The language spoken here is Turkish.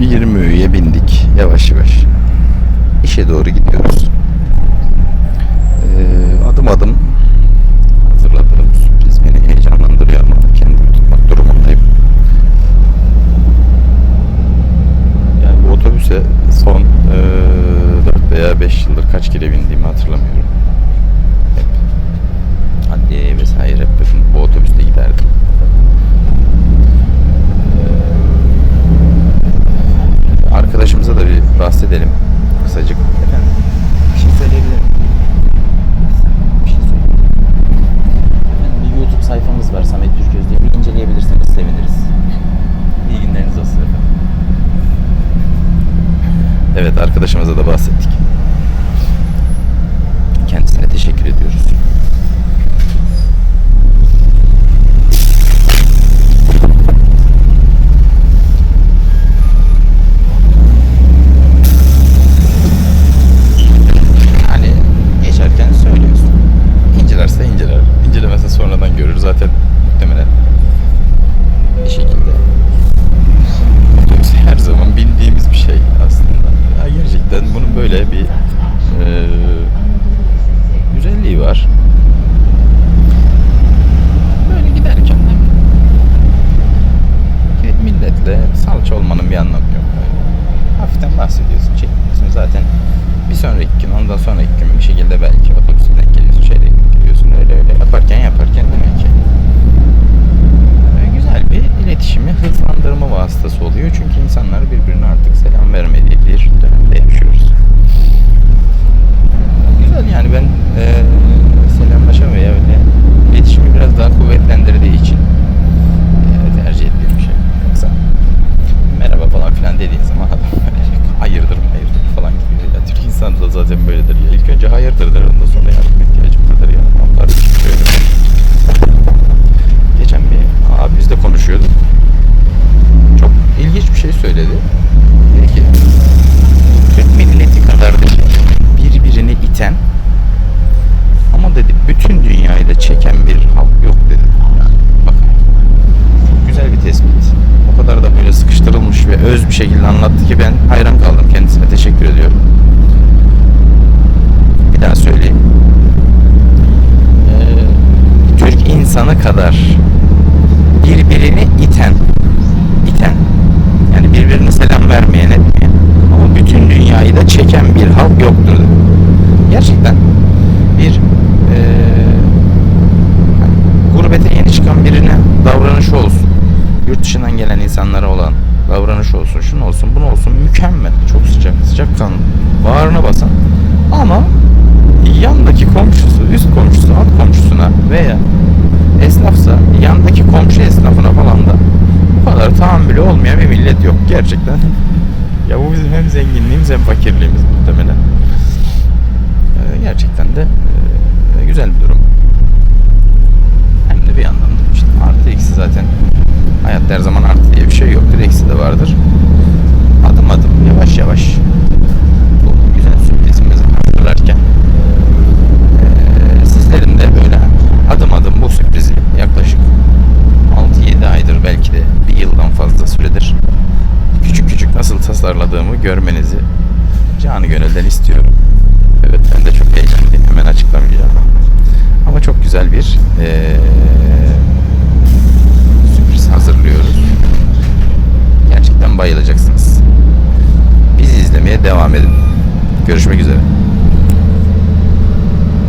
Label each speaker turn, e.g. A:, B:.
A: 23'ye bindik yavaş yavaş. İşe doğru gidiyoruz. Ee, adım adım hazırladığım sürpriz beni heyecanlandırıyor ama kendimi tutmak durumundayım. Yani bu otobüse son e, 4 veya 5 yıldır kaç kere bindiğimi hatırlamıyorum. Hep adliyeye vesaire hep bu otobüste giderdim. Ee, Arkadaşımıza da bir bahsedelim kısacık. Efendim bir şey söyleyebilir miyim?
B: Bir şey. Efendim bir YouTube sayfamız var Samet Türköz diye. Bir inceleyebilirseniz seviniriz. İyi günleriniz olsun efendim.
A: Evet arkadaşımıza bir anlamı yok. Hafiften bahsediyorsun, çekmiyorsun. Zaten bir sonraki gün, ondan sonraki gün bir şekilde belki kadar birbirini iten iten yani birbirine selam vermeyen etmeyen ama bütün dünyayı da çeken bir halk yoktur. Gerçekten bir hani gurbete yeni çıkan birine davranışı olsun. Yurt dışından gelen insanlara olan davranış olsun, şunu olsun, bunu olsun mükemmel. Çok sıcak, sıcak kan bağrına zenginliğimiz hem fakirliğimiz muhtemelen. Ee, gerçekten de e, güzel bir durum. Hem de bir yandan da işte artı eksi zaten hayatta her zaman artı diye bir şey yoktur. Eksi de vardır. Adım adım yavaş yavaş bu güzel sürprizimizi hazırlarken ee, sizlerin de böyle adım adım bu sürprizi yaklaşık 6-7 aydır belki de bir yıldan fazla süredir küçük küçük nasıl tasarladığımı görmenizi canı gönülden istiyorum. Evet ben de çok heyecanlıyım hemen açıklamayacağım. Ama çok güzel bir ee, sürpriz hazırlıyoruz. Gerçekten bayılacaksınız. Bizi izlemeye devam edin. Görüşmek üzere.